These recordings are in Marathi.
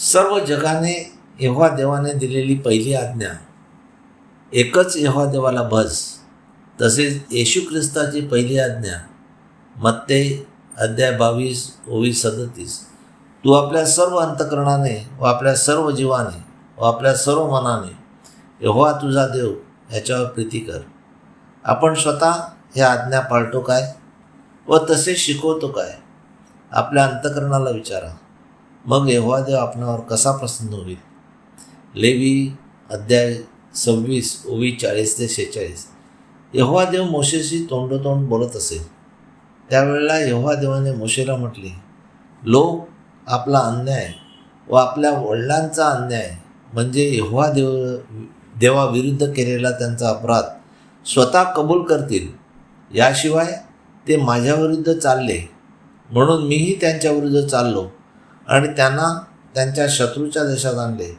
सर्व जगाने यहोवा देवाने दिलेली पहिली आज्ञा एकच यहोवा देवाला भज तसेच येशू ख्रिस्ताची पहिली आज्ञा मत्ते अध्याय बावीस ओवीस सदतीस. तू आपल्या सर्व अंतकरणाने व आपल्या सर्व जीवाने व आपल्या सर्व मनाने यहोवा तुझा देव ह्याच्यावर प्रीती कर. आपण स्वतः ह्या आज्ञा पाळतो काय? व तसे शिकवतो काय? आपल्या अंतकरणाला विचारा. मग यहोवा देव आपणावर कसा प्रसन्न होईल? लेवी अध्याय सव्वीस ओवी चाळीस ते शेहेचाळीस. यहोवा देव मोशेशी तोंडोतोंड बोलत असेल. त्यावेळेला यहोवा देवाने मोशेला म्हटले लोक आपला अन्याय व आपल्या वडिलांचा अन्याय म्हणजे यहोवा देव देवाविरुद्ध केलेला त्यांचा अपराध स्वतः कबूल करतील. याशिवाय ते माझ्याविरुद्ध चालले. म्हणून मीही त्यांच्याविरुद्ध चाललो. आणि त्यांना त्यांच्या शत्रूच्या देशात आणले.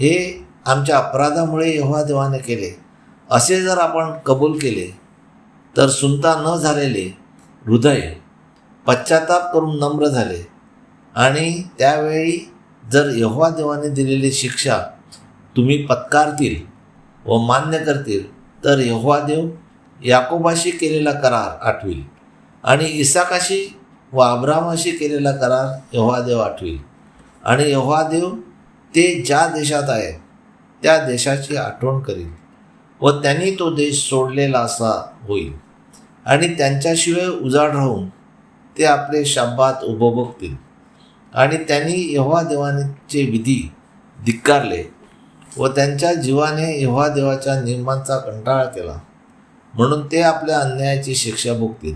हे आमच्या अपराधामुळे यहोवा देवाने केले. असे जर आपण कबूल केले तर सुनता न झालेले हृदय पश्चाताप करून नम्र झाले. आणि त्यावेळी जर यहोवा देवाने दिलेली शिक्षा तुम्ही पत्कारतील व मान्य करतील तर यहोवा देव याकोबाशी केलेला करार आठवील. आणि इसाकाशी व अब्रामाशी केलेला करार यहोवा आठवी आठवील. आणि यहोवा ते ज्या देशात आहे त्या देशाची आठवण करील व त्यांनी तो देश सोडलेला असा होईल. आणि त्यांच्याशिवाय उजाड राहून ते आपले शाब्बात बघतील आणि त्यांनी यहोवा देवाचे विधी धिक्कारले व त्यांच्या जीवाने यहोवा देवाच्या नियमांचा कंटाळा केला. म्हणून ते आपल्या अन्यायाची शिक्षा भोगतील.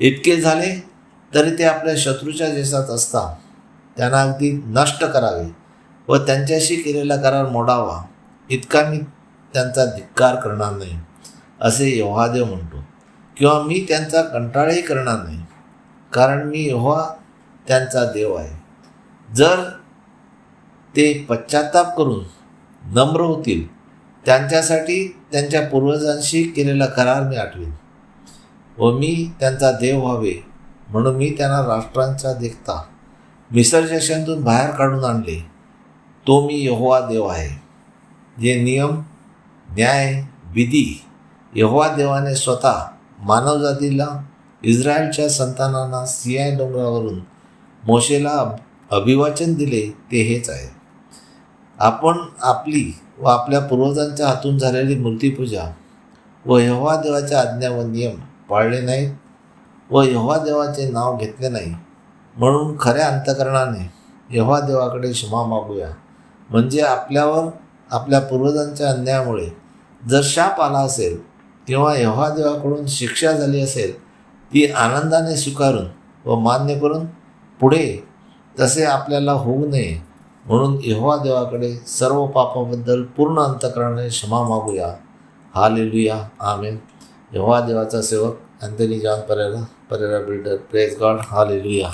इतके झाले तरी ते आपल्या शत्रूच्या देशात असता त्यांना अगदी नष्ट करावे व त्यांच्याशी केलेला करार मोडावा इतका मी त्यांचा धिक्कार करणार नाही असे यहोवादेव म्हणतो. किंवा मी त्यांचा कंटाळाही करणार नाही कारण मी यहोवा त्यांचा देव आहे. जर ते पश्चाताप करून नम्र होतील त्यांच्यासाठी त्यांच्या पूर्वजांशी केलेला करार मी आठवेन व मी त्यांचा देव व्हावे म्हणून मी त्यांना राष्ट्रांचा देखता विसर्जशनातून बाहेर काढून आणले. तो मी यहोवा देव आहे. जे नियम न्याय विधी यहोवा देवाने स्वतः मानवजातीला इस्रायलच्या संतानांना सियाय डोंगरावरून मोशेला अभिवाचन दिले ते हेच आहे. आपण आपली व आपल्या पूर्वजांच्या हातून झालेली मूर्तीपूजा व यहोवा देवाच्या आज्ञा व नियम पाळले नाहीत व यहोवा देवाचे नाव घेतले नाही. म्हणून खऱ्या अंतकरणाने यहोवा देवाकडे क्षमा मागूया. म्हणजे आपल्यावर आपल्या पूर्वजांच्या अन्यायामुळे जर शाप आला असेल किंवा यहोवा देवाकडून शिक्षा झाली असेल ती आनंदाने स्वीकारून व मान्य करून पुढे तसे आपल्याला होऊ नये म्हणून यहोवा देवाकडे सर्व पापाबद्दल पूर्ण अंतकरणाने क्षमा मागूया. हा लिलूया आमेन. यहोवा देवाचा सेवक Anthony John Pereira Pereira builder praise God हा लिलूया